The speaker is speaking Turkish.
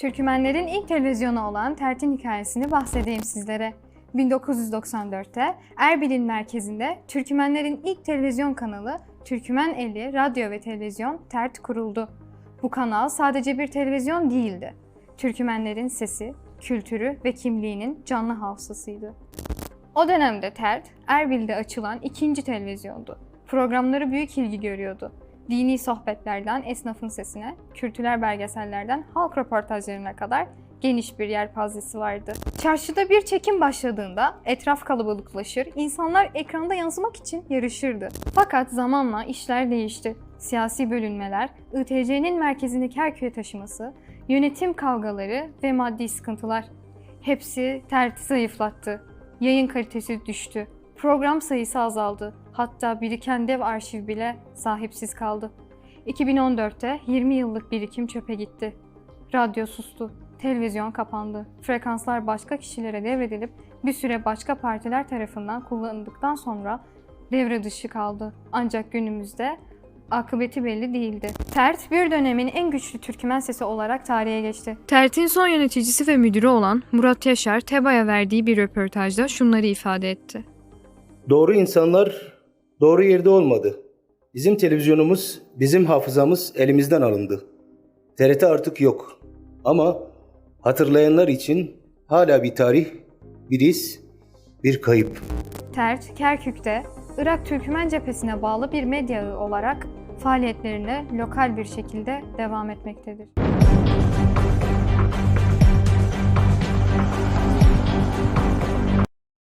Türkmenlerin ilk televizyonu olan TERT'in hikayesini bahsedeyim sizlere. 1994'te Erbil'in merkezinde Türkmenlerin ilk televizyon kanalı Türkmen Eli Radyo ve Televizyon TERT kuruldu. Bu kanal sadece bir televizyon değildi. Türkmenlerin sesi, kültürü ve kimliğinin canlı hafızasıydı. O dönemde TERT, Erbil'de açılan ikinci televizyondu. Programları büyük ilgi görüyordu. Dini sohbetlerden esnafın sesine, kültürel belgesellerden halk röportajlarına kadar geniş bir yelpazesi vardı. Çarşıda bir çekim başladığında etraf kalabalıklaşır, insanlar ekranda yansımak için yarışırdı. Fakat zamanla işler değişti. Siyasi bölünmeler, ITC'nin merkezindeki Herkül'e taşıması, yönetim kavgaları ve maddi sıkıntılar. Hepsi terti zayıflattı. Yayın kalitesi düştü. Program sayısı azaldı. Hatta biriken dev arşiv bile sahipsiz kaldı. 2014'te 20 yıllık birikim çöpe gitti. Radyo sustu. Televizyon kapandı. Frekanslar başka kişilere devredilip bir süre başka partiler tarafından kullanıldıktan sonra devre dışı kaldı. Ancak günümüzde akıbeti belli değildi. TERT bir dönemin en güçlü Türkmen sesi olarak tarihe geçti. TERT'in son yöneticisi ve müdürü olan Murat Yaşar, TEBA'ya verdiği bir röportajda şunları ifade etti. Doğru insanlar doğru yerde olmadı. Bizim televizyonumuz, bizim hafızamız elimizden alındı. TRT artık yok. Ama hatırlayanlar için hala bir tarih, bir iz, bir kayıp. TERT, Kerkük'te Irak Türkmen cephesine bağlı bir medya olarak faaliyetlerine lokal bir şekilde devam etmektedir.